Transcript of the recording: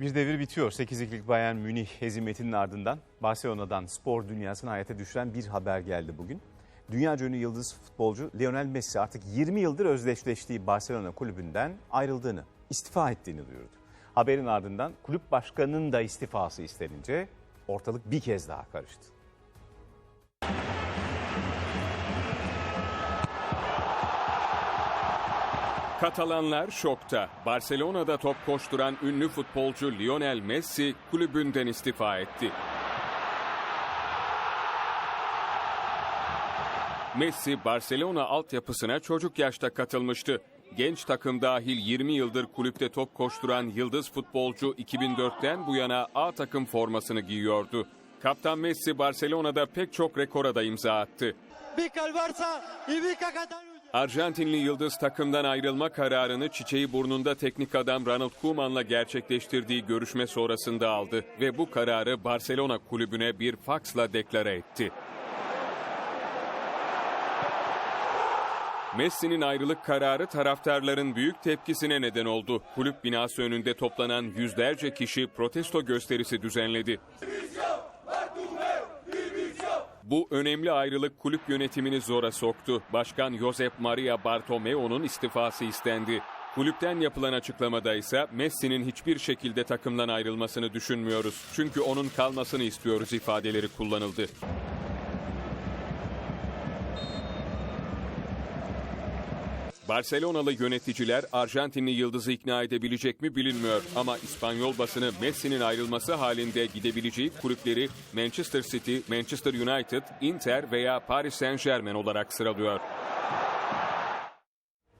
Bir devir bitiyor. 8'lik Bayern Münih hezimetinin ardından Barcelona'dan spor dünyasını hayata düşüren bir haber geldi bugün. Dünya ünlü yıldız futbolcu Lionel Messi artık 20 yıldır özdeşleştiği Barcelona kulübünden ayrıldığını, istifa ettiğini duyurdu. Haberin ardından kulüp başkanının da istifası istenince ortalık bir kez daha karıştı. Katalanlar şokta. Barcelona'da top koşturan ünlü futbolcu Lionel Messi kulübünden istifa etti. Messi Barcelona altyapısına çocuk yaşta katılmıştı. Genç takım dahil 20 yıldır kulüpte top koşturan yıldız futbolcu 2004'ten bu yana A takım formasını giyiyordu. Kaptan Messi Barcelona'da pek çok rekora da imza attı. Arjantinli yıldız takımdan ayrılma kararını çiçeği burnunda teknik adam Ronald Koeman'la gerçekleştirdiği görüşme sonrasında aldı ve bu kararı Barcelona kulübüne bir faksla deklare etti. Messi'nin ayrılık kararı taraftarların büyük tepkisine neden oldu. Kulüp binası önünde toplanan yüzlerce kişi protesto gösterisi düzenledi. Bu önemli ayrılık kulüp yönetimini zora soktu. Başkan Josep Maria Bartomeo'nun istifası istendi. Kulüpten yapılan açıklamada ise Messi'nin hiçbir şekilde takımdan ayrılmasını düşünmüyoruz. Çünkü onun kalmasını istiyoruz ifadeleri kullanıldı. Barcelonalı yöneticiler Arjantinli yıldızı ikna edebilecek mi bilinmiyor. Ama İspanyol basını Messi'nin ayrılması halinde gidebileceği kulüpleri Manchester City, Manchester United, Inter veya Paris Saint Germain olarak sıralıyor.